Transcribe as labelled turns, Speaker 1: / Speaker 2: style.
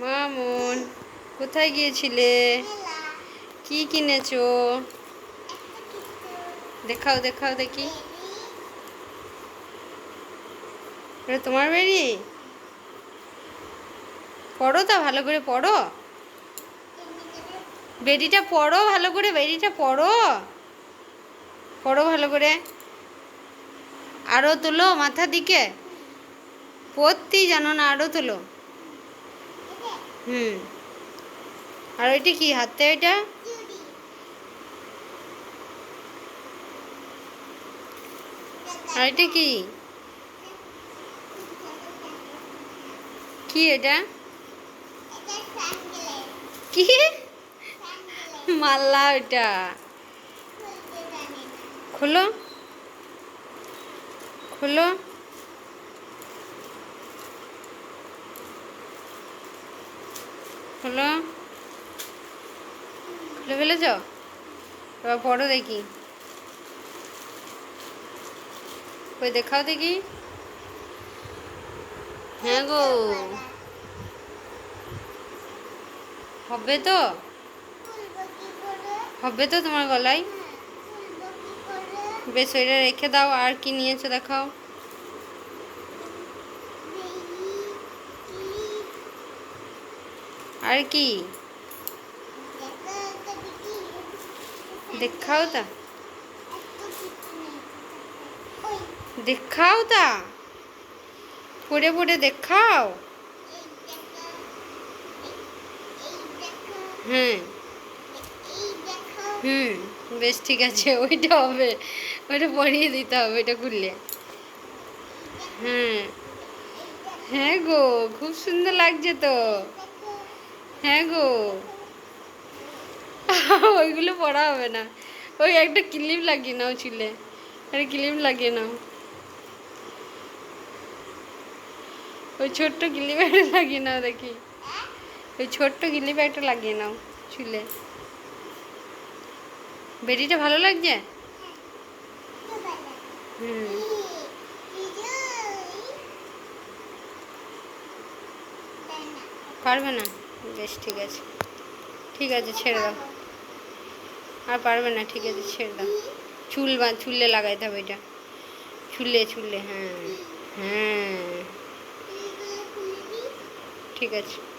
Speaker 1: মামুন, কোথায় গিয়েছিলে? কি কিনেছো? দেখাও দেখাও দেখি। তোমার বেরি পড়ো তা, ভালো করে পড়ো। বেরিটা পড়ো, ভালো করে বেরিটা পড়ো। পড়ো ভালো করে। আরও তোলো মাথার দিকে। পড়তেই জানো না আরও তোলো। হুম। আর ওইটা কি হাতে ওইটা আর এটা কি? কি এটা? কি? মাল্লা ওইটা। খোলো। খোলো। খোলো খুলে ফেলেছ? এবার পড়ো দেখি। ওই দেখাও দেখি। হ্যাঁ গো। হবে তো? হবে তো তোমার গলায়? বেশ, ওইটা রেখে দাও। আর কি নিয়েছো দেখাও। আর কি? দেখাও তা। দেখাও তা। পড়ে পড়ে দেখাও। হ্যাঁ হুম, বেশ ঠিক আছে, ওইটা হবে। ওইটা পরিয়ে দিতে হবে, ওইটা খুললে। হ্যাঁ হ্যাঁ গো, খুব সুন্দর লাগছে তো। হ্যাঁ গো। ওইগুলো পড়া হবে না। ওই একটা ক্লিপ লাগিয়ে নাও চুলে। একটা ক্লিপ লাগিয়ে নাও। ওই ছোট্ট ক্লিপ একটা লাগিয়ে নাও দেখি। ওই ছোট্ট ক্লিপ একটা লাগিয়ে নাও চুলে। বেরিটা ভালো লাগছে? হুম। পারবে না। বেশ, ঠিক আছে। ঠিক আছে, ছেড়ে দাও। আর পারবে না, ঠিক আছে, ছেড়ে দাও। চুল বা চুললে লাগাইতে হবে এটা। চুলে চুললে হ্যাঁ হ্যাঁ। ঠিক আছে।